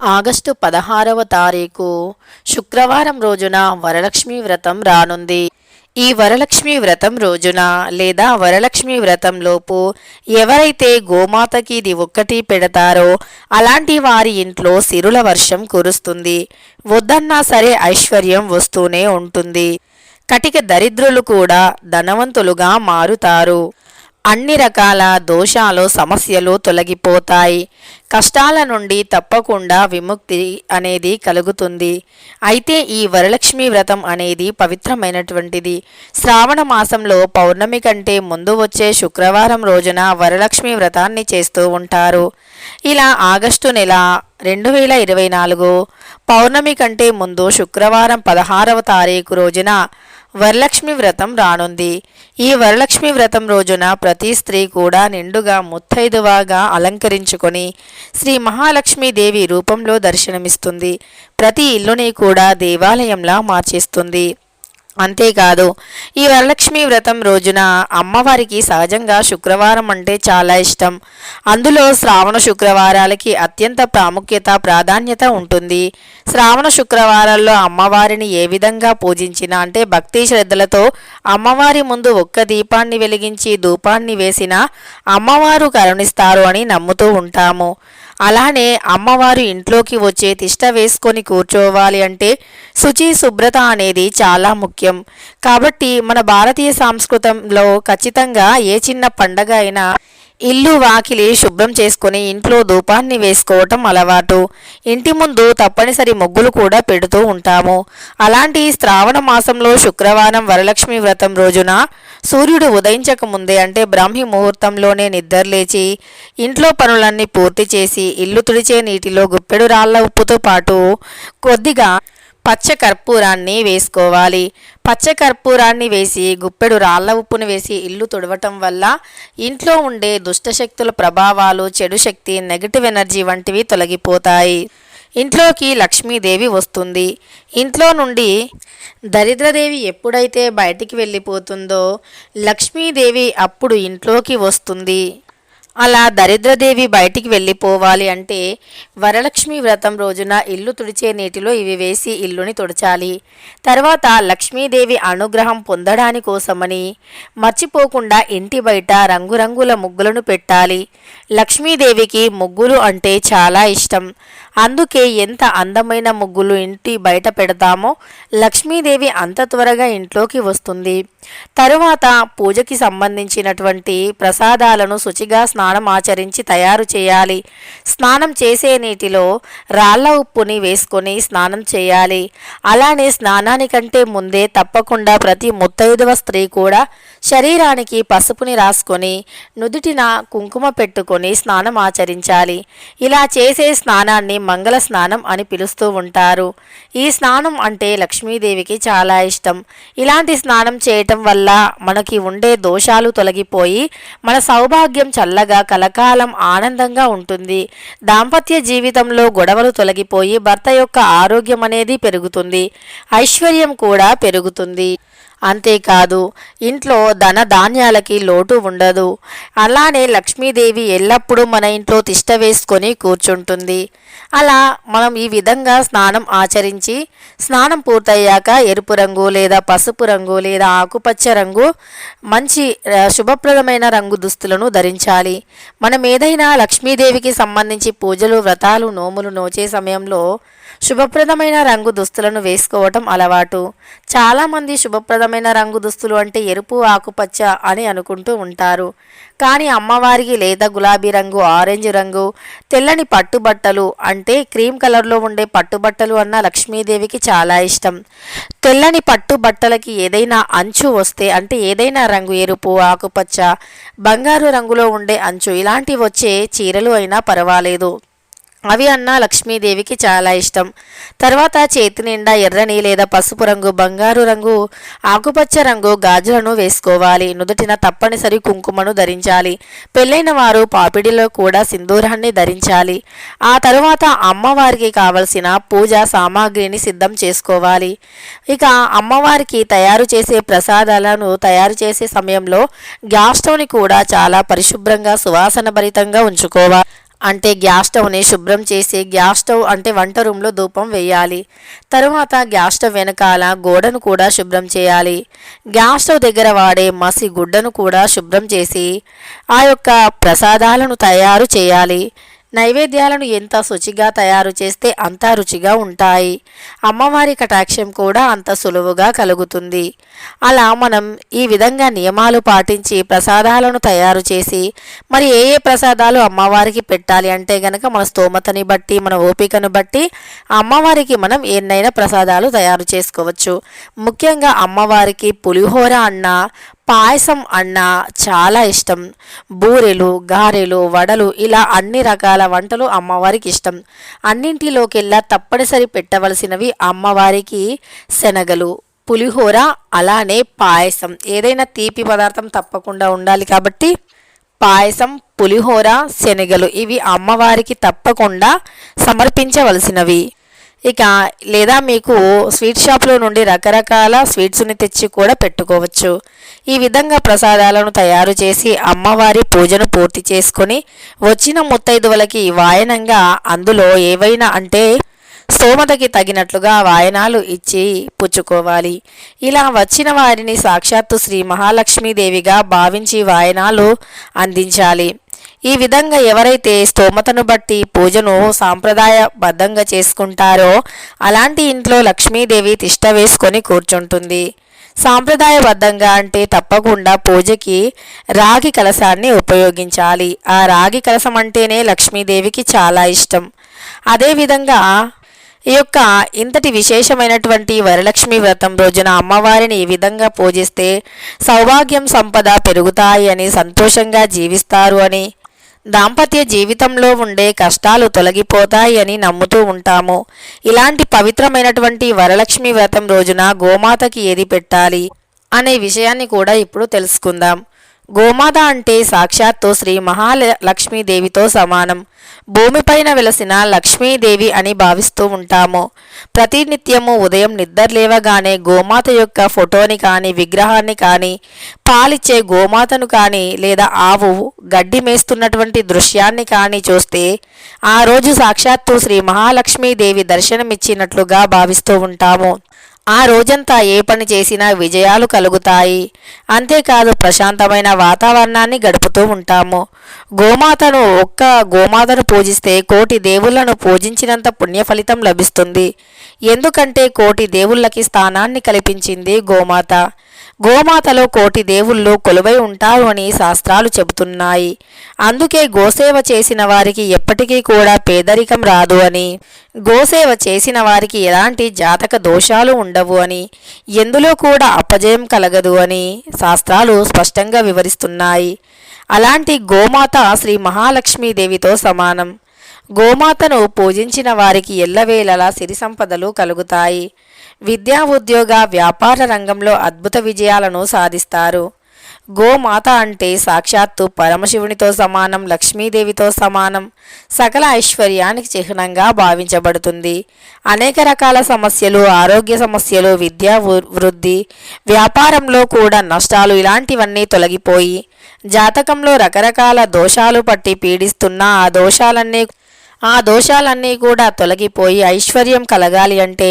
August పదహారవ తారీఖు శుక్రవారం రోజున వరలక్ష్మి వ్రతం రానుంది. ఈ వరలక్ష్మి వ్రతం రోజున లేదా వరలక్ష్మి వ్రతంలోపు ఎవరైతే గోమాతకి ఇది ఒక్కటి పెడతారో అలాంటి వారి ఇంట్లో సిరుల వర్షం కురుస్తుంది. వద్దన్నా సరే ఐశ్వర్యం వస్తూనే ఉంటుంది. కటిక దరిద్రులు కూడా ధనవంతులుగా మారుతారు. అన్ని రకాల దోషాలు సమస్యలు తొలగిపోతాయి. కష్టాల నుండి తప్పకుండా విముక్తి అనేది కలుగుతుంది. అయితే ఈ వరలక్ష్మి వ్రతం అనేది పవిత్రమైనటువంటిది. శ్రావణ మాసంలో పౌర్ణమి కంటే ముందు వచ్చే శుక్రవారం రోజున వరలక్ష్మి వ్రతాన్ని చేస్తూ ఉంటారు. ఇలా ఆగస్టు నెల రెండు వేల ఇరవై నాలుగు పౌర్ణమి కంటే ముందు శుక్రవారం పదహారవ తారీఖు రోజున వరలక్ష్మి వ్రతం రానుంది. ఈ వరలక్ష్మి వ్రతం రోజున ప్రతి స్త్రీ కూడా నిండుగా ముత్తైదువాగా అలంకరించుకొని శ్రీ మహాలక్ష్మీదేవి రూపంలో దర్శనమిస్తుంది. ప్రతి ఇల్లుని కూడా దేవాలయంలా మార్చేస్తుంది. అంతేకాదు ఈ వరలక్ష్మి వ్రతం రోజున అమ్మవారికి సహజంగా శుక్రవారం అంటే చాలా ఇష్టం. అందులో శ్రావణ శుక్రవారాలకి అత్యంత ప్రాముఖ్యత ప్రాధాన్యత ఉంటుంది. శ్రావణ శుక్రవారాల్లో అమ్మవారిని ఏ విధంగా పూజించినా అంటే భక్తి శ్రద్ధలతో అమ్మవారి ముందు ఒక్క దీపాన్ని వెలిగించి ధూపాన్ని వేసినా అమ్మవారు కరుణిస్తారు అని నమ్ముతూ ఉంటాము. అలానే అమ్మవారు ఇంట్లోకి వచ్చే తిష్ట వేసుకొని కూర్చోవాలి అంటే శుచి శుభ్రత అనేది చాలా ముఖ్యం. కాబట్టి మన భారతీయ సంస్కృతంలో ఖచ్చితంగా ఏ చిన్న పండగ అయినా ఇల్లు వాకిలి శుభ్రం చేసుకొని ఇంట్లో ధూపాన్ని వేసుకోవటం అలవాటు. ఇంటి ముందు తప్పనిసరి ముగ్గులు కూడా పెడుతూ ఉంటాము. అలాంటి శ్రావణ మాసంలో శుక్రవారం వరలక్ష్మి వ్రతం రోజున సూర్యుడు ఉదయించక ముందే అంటే బ్రాహ్మి ముహూర్తంలోనే నిద్రలేచి ఇంట్లో పనులన్నీ పూర్తి చేసి ఇల్లు తుడిచే నీటిలో గుప్పెడు రాళ్ళ ఉప్పుతో పాటు కొద్దిగా పచ్చ కర్పూరాన్ని వేసుకోవాలి. పచ్చ కర్పూరాన్ని వేసి గుప్పెడు రాళ్ళ ఉప్పును వేసి ఇల్లు తుడవటం వల్ల ఇంట్లో ఉండే దుష్టశక్తుల ప్రభావాలు చెడు శక్తి నెగటివ్ ఎనర్జీ వంటివి తొలగిపోతాయి. ఇంట్లోకి లక్ష్మీదేవి వస్తుంది. ఇంట్లో నుండి దరిద్రదేవి ఎప్పుడైతే బయటికి వెళ్ళిపోతుందో లక్ష్మీదేవి అప్పుడు ఇంట్లోకి వస్తుంది. అలా దరిద్రదేవి బయటికి వెళ్ళిపోవాలి అంటే వరలక్ష్మి వ్రతం రోజున ఇల్లు తుడిచే నీటిలో ఇవి వేసి ఇల్లుని తుడచాలి. తర్వాత లక్ష్మీదేవి అనుగ్రహం పొందడాని కోసమని మర్చిపోకుండా ఇంటి బయట రంగురంగుల ముగ్గులను పెట్టాలి. లక్ష్మీదేవికి ముగ్గులు అంటే చాలా ఇష్టం. అందుకే ఎంత అందమైన ముగ్గులు ఇంటి బయట పెడతామో లక్ష్మీదేవి అంత త్వరగా ఇంట్లోకి వస్తుంది. తరువాత పూజకి సంబంధించినటువంటి ప్రసాదాలను శుచిగా స్నానం ఆచరించి తయారు చేయాలి. స్నానం చేసే నీటిలో రాళ్ళ ఉప్పుని వేసుకొని స్నానం చేయాలి. అలానే స్నానానికంటే ముందే తప్పకుండా ప్రతి ముత్తైదవ స్త్రీ కూడా శరీరానికి పసుపుని రాసుకొని నుదుటిన కుంకుమ పెట్టుకొని స్నానం ఆచరించాలి. ఇలా చేసే స్నానాన్ని మంగళ స్నానం అని పిలుస్తూ ఉంటారు. ఈ స్నానం అంటే లక్ష్మీదేవికి చాలా ఇష్టం. ఇలాంటి స్నానం చేయటం వల్ల మనకి ఉండే దోషాలు తొలగిపోయి మన సౌభాగ్యం చల్లగా కలకాలం ఆనందంగా ఉంటుంది. దాంపత్య జీవితంలో గొడవలు తొలగిపోయి భర్త యొక్క ఆరోగ్యం అనేది పెరుగుతుంది. ఐశ్వర్యం కూడా పెరుగుతుంది. అంతేకాదు ఇంట్లో ధన ధాన్యాలకి లోటు ఉండదు. అలానే లక్ష్మీదేవి ఎల్లప్పుడూ మన ఇంట్లో తిష్ట వేసుకొని కూర్చుంటుంది. అలా మనం ఈ విధంగా స్నానం ఆచరించి స్నానం పూర్తయ్యాక ఎరుపు రంగు లేదా పసుపు రంగు లేదా ఆకుపచ్చ రంగు మంచి శుభప్రదమైన రంగు దుస్తులను ధరించాలి. మనం ఏదైనా లక్ష్మీదేవికి సంబంధించి పూజలు వ్రతాలు నోములు నోచే సమయంలో శుభప్రదమైన రంగు దుస్తులను వేసుకోవటం అలవాటు. చాలామంది శుభప్రదమైన రంగు దుస్తులు అంటే ఎరుపు ఆకుపచ్చ అని అనుకుంటూ ఉంటారు. కానీ అమ్మవారికి లేదా గులాబీ రంగు ఆరెంజ్ రంగు తెల్లని పట్టుబట్టలు అంటే క్రీమ్ కలర్లో ఉండే పట్టుబట్టలు అన్న లక్ష్మీదేవికి చాలా ఇష్టం. తెల్లని పట్టు బట్టలకి ఏదైనా అంచు వస్తే అంటే ఏదైనా రంగు ఎరుపు ఆకుపచ్చ బంగారు రంగులో ఉండే అంచు ఇలాంటివి వచ్చే చీరలు అయినా పర్వాలేదు. అవి అన్న లక్ష్మీదేవికి చాలా ఇష్టం. తర్వాత చేతి నిండా ఎర్రని లేదా పసుపు రంగు బంగారు రంగు ఆకుపచ్చ రంగు గాజులను వేసుకోవాలి. నుదుటిన తప్పనిసరి కుంకుమను ధరించాలి. పెళ్ళైన వారు పాపిడిలో కూడా సింధూరాన్ని ధరించాలి. ఆ తరువాత అమ్మవారికి కావలసిన పూజ సామాగ్రిని సిద్ధం చేసుకోవాలి. ఇక అమ్మవారికి తయారు చేసే ప్రసాదాలను తయారు చేసే సమయంలో గ్యాస్ స్టవ్ని కూడా చాలా పరిశుభ్రంగా సువాసన భరితంగా ఉంచుకోవాలి. అంటే గ్యాస్ స్టవ్ని శుభ్రం చేసి గ్యాస్ స్టవ్ అంటే వంట రూమ్లో ధూపం వేయాలి. తరువాత గ్యాస్ స్టవ్ వెనకాల గోడను కూడా శుభ్రం చేయాలి. గ్యాస్ స్టవ్ దగ్గర వాడే మసి గుడ్డను కూడా శుభ్రం చేసి ఆ యొక్క ప్రసాదాలను తయారు చేయాలి. నైవేద్యాలను ఎంత శుచిగా తయారు చేస్తే అంత రుచిగా ఉంటాయి. అమ్మవారి కటాక్షం కూడా అంత సులువుగా కలుగుతుంది. అలా మనం ఈ విధంగా నియమాలు పాటించి ప్రసాదాలను తయారు చేసి మరి ఏ ఏ ప్రసాదాలు అమ్మవారికి పెట్టాలి అంటే గనక మన స్తోమతని బట్టి మన ఓపికను బట్టి అమ్మవారికి మనం ఎన్నైనా ప్రసాదాలు తయారు చేసుకోవచ్చు. ముఖ్యంగా అమ్మవారికి పులిహోర అన్న పాయసం అన్న చాలా ఇష్టం. బూరెలు గారెలు వడలు ఇలా అన్ని రకాల వంటలు అమ్మవారికి ఇష్టం. అన్నింటిలోకెల్లా తప్పనిసరి పెట్టవలసినవి అమ్మవారికి శనగలు పులిహోర అలానే పాయసం. ఏదైనా తీపి పదార్థం తప్పకుండా ఉండాలి కాబట్టి పాయసం పులిహోర శనగలు ఇవి అమ్మవారికి తప్పకుండా సమర్పించవలసినవి. ఇక లేదా మీకు స్వీట్ షాప్లో నుండి రకరకాల స్వీట్స్ని తెచ్చి కూడా పెట్టుకోవచ్చు. ఈ విధంగా ప్రసాదాలను తయారు చేసి అమ్మవారి పూజను పూర్తి చేసుకొని వచ్చిన ముత్తైదువులకి వాయనంగా అందులో ఏవైనా అంటే స్తోమతకి తగినట్లుగా వాయనాలు ఇచ్చి పుచ్చుకోవాలి. ఇలా వచ్చిన వారిని సాక్షాత్తు శ్రీ మహాలక్ష్మీదేవిగా భావించి వాయనాలు అందించాలి. ఈ విధంగా ఎవరైతే స్తోమతను బట్టి పూజను సాంప్రదాయబద్ధంగా చేసుకుంటారో అలాంటి ఇంట్లో లక్ష్మీదేవి తిష్ట వేసుకొని కూర్చుంటుంది. సాంప్రదాయబద్ధంగా అంటే తప్పకుండా పూజకి రాగి కలసాన్ని ఉపయోగించాలి. ఆ రాగి కలసం అంటేనే లక్ష్మీదేవికి చాలా ఇష్టం. అదేవిధంగా ఈ యొక్క ఇంతటి విశేషమైనటువంటి వరలక్ష్మి వ్రతం రోజున అమ్మవారిని ఈ విధంగా పూజిస్తే సౌభాగ్యం సంపద పెరుగుతాయి అని సంతోషంగా జీవిస్తారు అని దాంపత్య జీవితంలో ఉండే కష్టాలు తొలగిపోతాయి అని నమ్ముతూ ఉంటాము. ఇలాంటి పవిత్రమైనటువంటి వరలక్ష్మి వ్రతం రోజున గోమాతకి ఏది పెట్టాలి అనే విషయాన్ని కూడా ఇప్పుడు తెలుసుకుందాం. గోమాత అంటే సాక్షాత్తు శ్రీ మహాలక్ష్మీదేవితో సమానం. భూమిపైన వెలసిన లక్ష్మీదేవి అని భావిస్తూ ఉంటాము. ప్రతినిత్యము ఉదయం నిద్రలేవగానే గోమాత యొక్క ఫోటోని కానీ విగ్రహాన్ని కానీ పాలిచ్చే గోమాతను కానీ లేదా ఆవు గడ్డి మేస్తున్నటువంటి దృశ్యాన్ని కానీ చూస్తే ఆ రోజు సాక్షాత్తు శ్రీ మహాలక్ష్మీదేవి దర్శనమిచ్చినట్లుగా భావిస్తూ ఉంటాము. ఆ రోజంతా ఏ పని చేసినా విజయాలు కలుగుతాయి. అంతేకాదు ప్రశాంతమైన వాతావరణాన్ని గడుపుతూ ఉంటాము. గోమాతను ఒక్క గోమాతను పూజిస్తే కోటి దేవుళ్ళను పూజించినంత పుణ్య ఫలితం లభిస్తుంది. ఎందుకంటే కోటి దేవుళ్ళకి స్థానాన్ని కల్పించింది గోమాత. గోమాతలో కోటి దేవుళ్ళు కొలువై ఉంటారు అని శాస్త్రాలు చెబుతున్నాయి. అందుకే గోసేవ చేసిన వారికి ఎప్పటికీ కూడా పేదరికం రాదు అని గోసేవ చేసిన వారికి ఎలాంటి జాతక దోషాలు ఉండవు అని ఎందులో కూడా అపజయం కలగదు అని శాస్త్రాలు స్పష్టంగా వివరిస్తున్నాయి. అలాంటి గోమాత శ్రీ మహాలక్ష్మీదేవితో సమానం. గోమాతను పూజించిన వారికి ఎల్లవేళలా సిరి సంపదలు కలుగుతాయి. విద్యా ఉద్యోగ వ్యాపార రంగంలో అద్భుత విజయాలను సాధిస్తారు. గోమాత అంటే సాక్షాత్తు పరమశివునితో సమానం లక్ష్మీదేవితో సమానం సకల ఐశ్వర్యానికి చిహ్నంగా భావించబడుతుంది. అనేక రకాల సమస్యలు ఆరోగ్య సమస్యలు విద్యా వృద్ధి వ్యాపారంలో కూడా నష్టాలు ఇలాంటివన్నీ తొలగిపోయి జాతకంలో రకరకాల దోషాలు పట్టి పీడిస్తున్న ఆ దోషాలన్నీ ఆ దోషాలన్నీ కూడా తొలగిపోయి ఐశ్వర్యం కలగాలి అంటే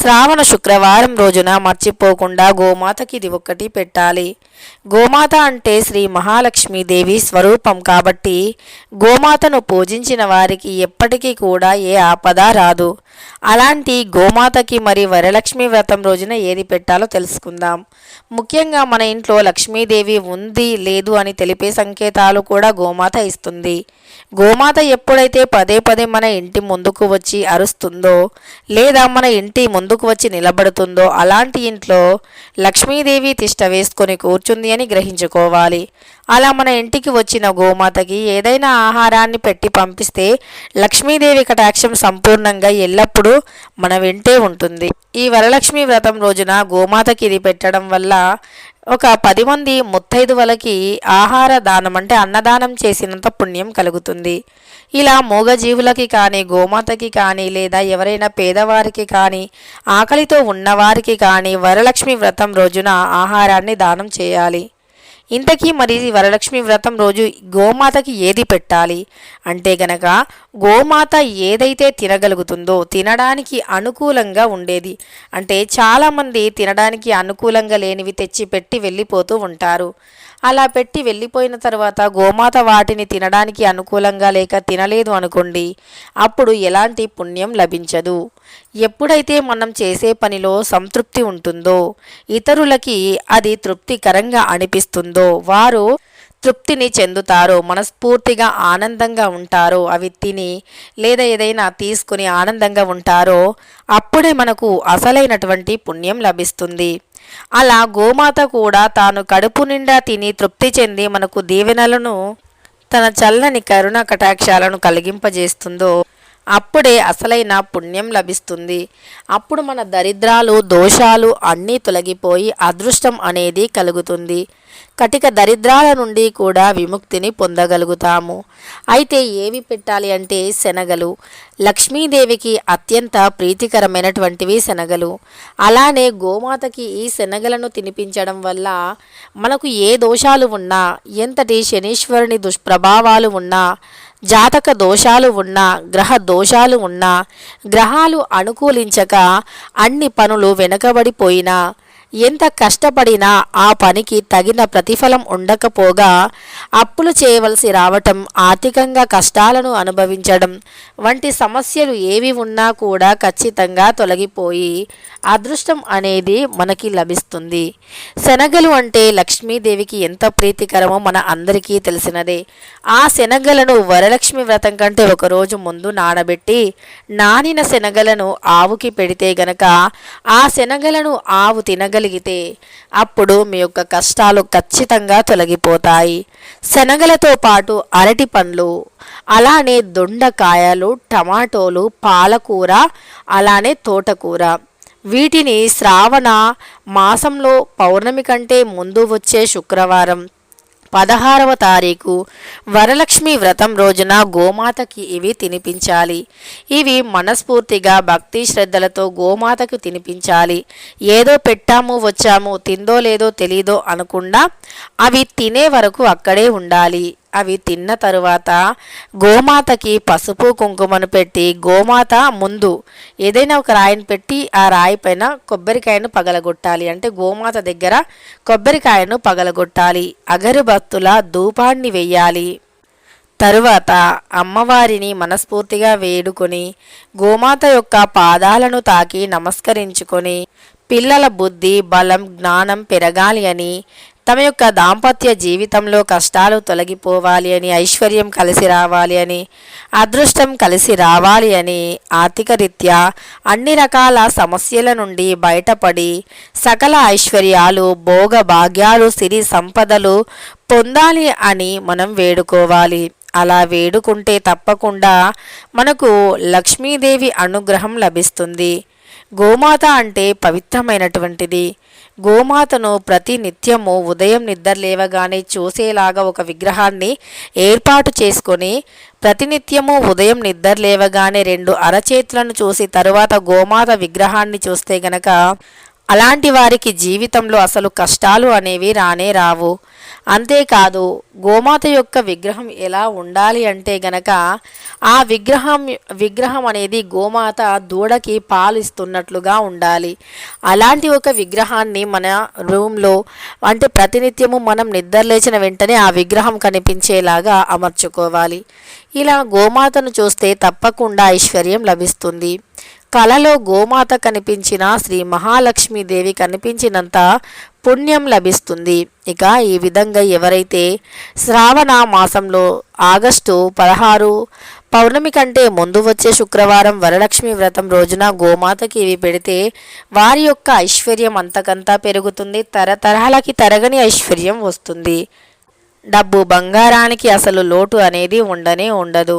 శ్రావణ శుక్రవారం రోజున మర్చిపోకుండా గోమాతకి ఇది ఒక్కటి పెట్టాలి. గోమాత అంటే శ్రీ మహాలక్ష్మీదేవి స్వరూపం కాబట్టి గోమాతను పూజించిన వారికి ఎప్పటికీ కూడా ఏ ఆపద రాదు. అలాంటి గోమాతకి మరి వరలక్ష్మి వ్రతం రోజున ఏది పెట్టాలో తెలుసుకుందాం. ముఖ్యంగా మన ఇంట్లో లక్ష్మీదేవి ఉంది లేదు అని తెలిపే సంకేతాలు కూడా గోమాత ఇస్తుంది. గోమాత ఎప్పుడైతే పదే పదే మన ఇంటి ముందుకు వచ్చి అరుస్తుందో లేదా మన ఇంటి ముందుకు వచ్చి నిలబడుతుందో అలాంటి ఇంట్లో లక్ష్మీదేవి తిష్ట వేసుకొని కూర్చుంది అని గ్రహించుకోవాలి. అలా మన ఇంటికి వచ్చిన గోమాతకి ఏదైనా ఆహారాన్ని పెట్టి పంపిస్తే లక్ష్మీదేవి కటాక్షం సంపూర్ణంగా ఎల్లప్పుడూ మన వెంటే ఉంటుంది. ఈ వరలక్ష్మి వ్రతం రోజున గోమాతకి ఇది పెట్టడం వల్ల ఒక పది మంది ముత్తైదువలకి ఆహార దానం అంటే అన్నదానం చేసినంత పుణ్యం కలుగుతుంది. ఇలా మూగజీవులకి కానీ గోమాతకి కానీ లేదా ఎవరైనా పేదవారికి కానీ ఆకలితో ఉన్నవారికి కానీ వరలక్ష్మి వ్రతం రోజున ఆహారాన్ని దానం చేయాలి. ఇంతకీ మరి వరలక్ష్మి వ్రతం రోజు గోమాతకి ఏది పెట్టాలి? అంటే గనక గోమాత ఏదైతే తినగలుగుతుందో తినడానికి అనుకూలంగా ఉండేది. అంటే చాలామంది తినడానికి అనుకూలంగా లేనివి తెచ్చి పెట్టి వెళ్ళిపోతూ ఉంటారు. అలా పెట్టి వెళ్ళిపోయిన తర్వాత గోమాత వాటిని తినడానికి అనుకూలంగా లేక తినలేదు అనుకోండి అప్పుడు ఎలాంటి పుణ్యం లభించదు. ఎప్పుడైతే మనం చేసే పనిలో సంతృప్తి ఉంటుందో ఇతరులకి అది తృప్తికరంగా అనిపిస్తుందో వారు తృప్తిని చెందుతారో మనస్ఫూర్తిగా ఆనందంగా ఉంటారో అవి తిని లేదా ఏదైనా తీసుకుని ఆనందంగా ఉంటారో అప్పుడే మనకు అసలైనటువంటి పుణ్యం లభిస్తుంది. అలా గోమాత కూడా తాను కడుపు నిండా తిని తృప్తి చెంది మనకు దీవెనలను తన చల్లని కరుణ కటాక్షాలను కలిగింపజేస్తుందో అప్పుడే అసలైన పుణ్యం లభిస్తుంది. అప్పుడు మన దరిద్రాలు దోషాలు అన్నీ తొలగిపోయి అదృష్టం అనేది కలుగుతుంది. కటిక దరిద్రాల నుండి కూడా విముక్తిని పొందగలుగుతాము. అయితే ఏవి పెట్టాలి అంటే శనగలు. లక్ష్మీదేవికి అత్యంత ప్రీతికరమైనటువంటివి శనగలు. అలానే గోమాతకి ఈ శనగలను తినిపించడం వల్ల మనకు ఏ దోషాలు ఉన్నా ఎంతటి శనీశ్వరుని దుష్ప్రభావాలు ఉన్నా జాతక దోషాలు ఉన్నా గ్రహ దోషాలు ఉన్నా గ్రహాలు అనుకూలించక అన్ని పనులు వెనకబడిపోయినా ఎంత కష్టపడినా ఆ పనికి తగిన ప్రతిఫలం ఉండకపోగా అప్పులు చేయవలసి రావటం ఆర్థికంగా కష్టాలను అనుభవించడం వంటి సమస్యలు ఏవి ఉన్నా కూడా ఖచ్చితంగా తొలగిపోయి అదృష్టం అనేది మనకి లభిస్తుంది. శనగలు అంటే లక్ష్మీదేవికి ఎంత ప్రీతికరమో మన అందరికీ తెలిసినదే. ఆ శనగలను వరలక్ష్మి వ్రతం కంటే ఒకరోజు ముందు నానబెట్టి నానిన శనగలను ఆవుకి పెడితే గనక ఆ శనగలను ఆవు తినగలి చేయగలిగితే అప్పుడు మీ యొక్క కష్టాలు ఖచ్చితంగా తొలగిపోతాయి. శనగలతో పాటు అరటి పండ్లు అలానే దొండకాయలు టమాటోలు పాలకూర అలానే తోటకూర. వీటిని శ్రావణ మాసంలో పౌర్ణమి కంటే ముందు వచ్చే శుక్రవారం. పదహారవ తారీఖు వరలక్ష్మి వ్రతం రోజున గోమాతకి ఇవి తినిపించాలి. ఇవి మనస్ఫూర్తిగా భక్తి శ్రద్ధలతో గోమాతకు తినిపించాలి. ఏదో పెట్టాము వచ్చాము తిందో లేదో తెలీదో అనకుండా అవి తినే వరకు అక్కడే ఉండాలి. అవి తిన్న తరువాత గోమాతకి పసుపు కుంకుమను పెట్టి గోమాత ముందు ఏదైనా ఒక రాయిని పెట్టి ఆ రాయి పైన కొబ్బరికాయను పగలగొట్టాలి. అంటే గోమాత దగ్గర కొబ్బరికాయను పగలగొట్టాలి అగరుబత్తుల ధూపాన్ని వెయ్యాలి. తరువాత అమ్మవారిని మనస్ఫూర్తిగా వేడుకొని గోమాత యొక్క పాదాలను తాకి నమస్కరించుకొని పిల్లల బుద్ధి బలం జ్ఞానం పెరగాలి అని తమ యొక్క దాంపత్య జీవితంలో కష్టాలు తొలగిపోవాలి అని ఐశ్వర్యం కలిసి రావాలి అని అదృష్టం కలిసి రావాలి అని ఆర్థిక రీత్యా అన్ని రకాల సమస్యల నుండి బయటపడి సకల ఐశ్వర్యాలు భోగ భాగ్యాలు సిరి సంపదలు పొందాలి అని మనం వేడుకోవాలి. అలా వేడుకుంటే తప్పకుండా మనకు లక్ష్మీదేవి అనుగ్రహం లభిస్తుంది. గోమాత అంటే పవిత్రమైనటువంటిది. గోమాతను ప్రతి నిత్యము ఉదయం నిద్ర లేవగానే చూసేలాగా ఒక విగ్రహాన్ని ఏర్పాటు చేసుకొని ప్రతినిత్యము ఉదయం నిద్ర లేవగానే రెండు అరచేతులను చూసి తరువాత గోమాత విగ్రహాన్ని చూస్తే గనక అలాంటి వారికి జీవితంలో అసలు కష్టాలు అనేవి రానే రావు. అంతేకాదు గోమాత యొక్క విగ్రహం ఎలా ఉండాలి అంటే గనక ఆ విగ్రహం విగ్రహం అనేది గోమాత దూడకి పాలు ఇస్తున్నట్లుగా ఉండాలి. అలాంటి ఒక విగ్రహాన్ని మన రూమ్లో అంటే ప్రతినిత్యము మనం నిద్రలేచిన వెంటనే ఆ విగ్రహం కనిపించేలాగా అమర్చుకోవాలి. ఇలా గోమాతను చూస్తే తప్పకుండా ఐశ్వర్యం లభిస్తుంది. కలలో గోమాత కనిపించిన శ్రీ మహాలక్ష్మీదేవి కనిపించినంత పుణ్యం లభిస్తుంది. ఇక ఈ విధంగా ఎవరైతే శ్రావణ మాసంలో ఆగస్టు పదహారు పౌర్ణమి కంటే ముందు వచ్చే శుక్రవారం వరలక్ష్మి వ్రతం రోజున గోమాతకి ఇవి పెడితే వారి యొక్క ఐశ్వర్యం అంతకంతా పెరుగుతుంది. తరతరాలకి తరగని ఐశ్వర్యం వస్తుంది. డబ్బు బంగారానికి అసలు లోటు అనేది ఉండనే ఉండదు.